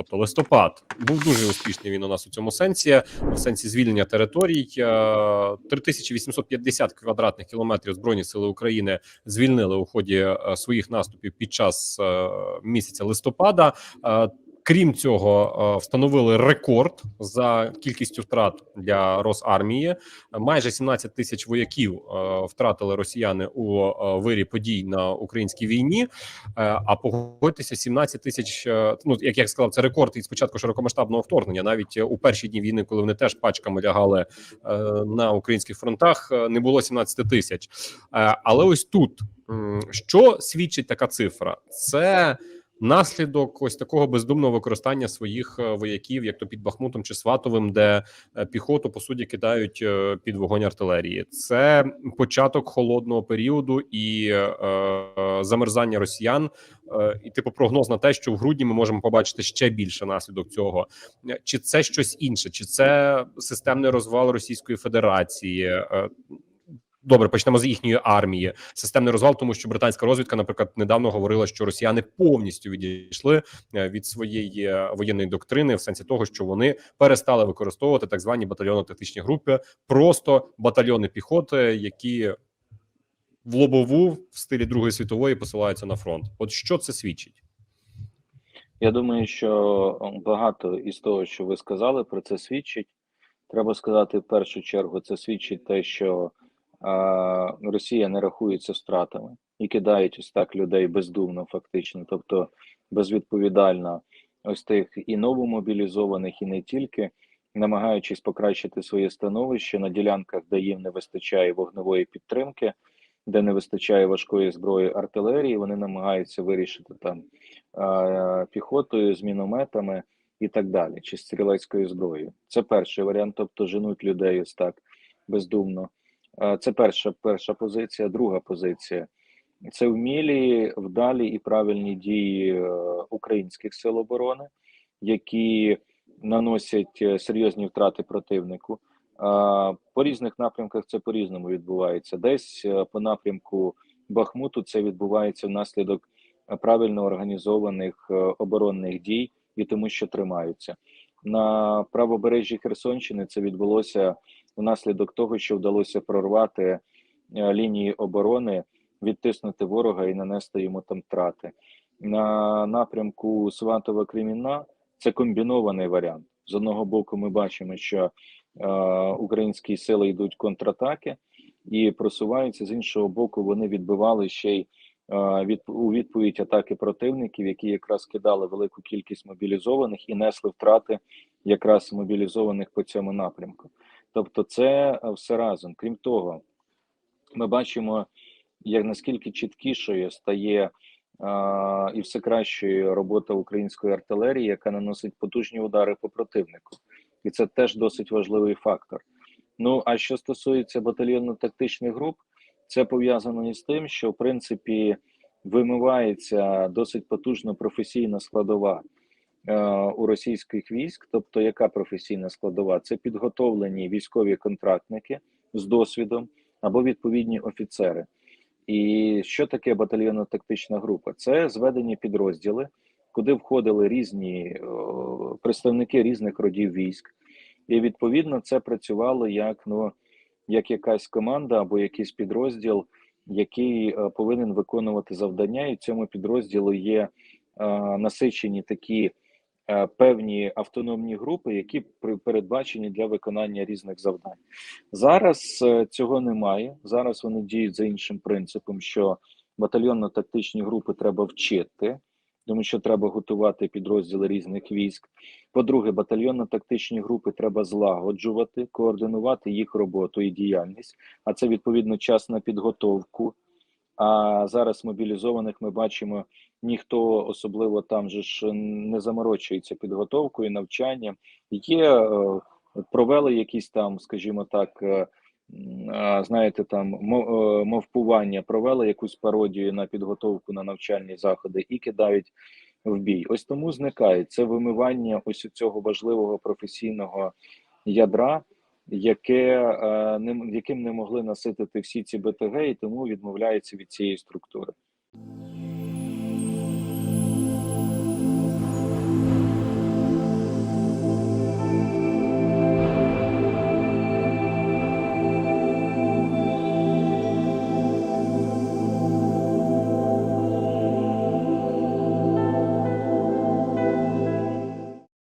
Тобто листопад був дуже успішний він у нас у цьому сенсі, в сенсі звільнення територій. Е, 3850 квадратних кілометрів збройні сили України звільнили у ході е, своїх наступів під час е, місяця листопада. Крім цього, е, встановили рекорд за кількістю втрат для Росармії. Майже 17 тисяч вояків е, втратили росіяни у е, вирі подій на українській війні. А погодьтеся, 17 тисяч. Ну як я сказав, це рекорд із початку широкомасштабного вторгнення. Навіть у перші дні війни, коли вони теж пачками лягали на українських фронтах, не було 17 тисяч. Але ось тут що свідчить така цифра? Це наслідок ось такого бездумного використання своїх е, вояків, як то під Бахмутом чи Сватовим, де е, піхоту по суті кидають е, під вогонь артилерії. Це початок холодного періоду і е, замерзання росіян. Е, І типу прогноз на те, що в грудні ми можемо побачити ще більше наслідок цього. Чи це щось інше, чи це системний розвал Російської Федерації? Добре, почнемо з їхньої армії. Системний розвал, тому що британська розвідка, наприклад, недавно говорила, що росіяни повністю відійшли е, від своєї е, воєнної доктрини, в сенсі того, що вони перестали використовувати так звані батальйонно-тактичні групи, просто батальйони піхоти, які в лобову в стилі Другої світової посилаються на фронт. От що це свідчить? Я думаю, що багато із того, що ви сказали, про це свідчить. Треба сказати в першу чергу, це свідчить те, що Росія не рахується втратами і кидають ось так людей бездумно, фактично, тобто безвідповідально, ось тих і новомобілізованих, і не тільки, намагаючись покращити своє становище на ділянках, де їм не вистачає вогневої підтримки, де не вистачає важкої зброї артилерії, вони намагаються вирішити там піхотою з мінометами і так далі, чи стрілецькою зброєю. Це перший варіант, тобто женуть людей ось так бездумно. Е, Це перша перша позиція. Друга позиція це вмілі, вдалі і правильні дії е, українських сил оборони, які наносять е, серйозні втрати противнику. По різних напрямках це по різному відбувається. Десь по напрямку Бахмуту це відбувається внаслідок правильно організованих оборонних дій і тому, що тримаються на правобережжі Херсонщини. Це відбулося внаслідок того, що вдалося прорвати е, лінії оборони, відтиснути ворога і нанести йому там втрати. На напрямку Сватова Кремінна це комбінований варіант. З одного боку, ми бачимо, що е, українські сили йдуть контратаки і просуваються. З іншого боку, вони відбивали ще й е, від у відповідь атаки противників, які якраз кидали велику кількість мобілізованих і несли втрати якраз мобілізованих по цьому напрямку. Тобто, це е, все разом. Крім того, ми бачимо, як наскільки чіткішою стає а, і все кращою робота української артилерії, яка наносить потужні удари по противнику, і це теж досить важливий фактор. Ну а що стосується батальйонно-тактичних груп, це пов'язано із тим, що в принципі вимивається досить потужно професійна складова е, у російських військ. Тобто, яка професійна складова? Це підготовлені військові контрактники з досвідом або відповідні офіцери. І що таке батальйонно-тактична група? Це зведені підрозділи, куди входили різні о, представники різних родів військ, і відповідно це працювало як ну як якась команда або якийсь підрозділ, який е, повинен виконувати завдання, і цьому підрозділу є е, насичені такі е, певні автономні групи, які передбачені для виконання різних завдань. Зараз е, цього немає. Зараз вони діють за іншим принципом, що батальйонно-тактичні групи треба вчити, тому що треба готувати підрозділи різних військ. По-друге, батальйонно-тактичні групи треба злагоджувати, координувати їх роботу і діяльність, а це відповідно час на підготовку. А зараз мобілізованих ми бачимо, ніхто особливо там же ж не заморочується підготовкою, навчанням. Є е, провели якісь там, скажімо так, е, знаєте, там е, мовпування, провели якусь пародію на підготовку на навчальні заходи і кидають в бій. Ось тому зникає це вимивання ось цього важливого професійного ядра, яке яким не могли наситити всі ці БТГ, і тому відмовляється від цієї структури.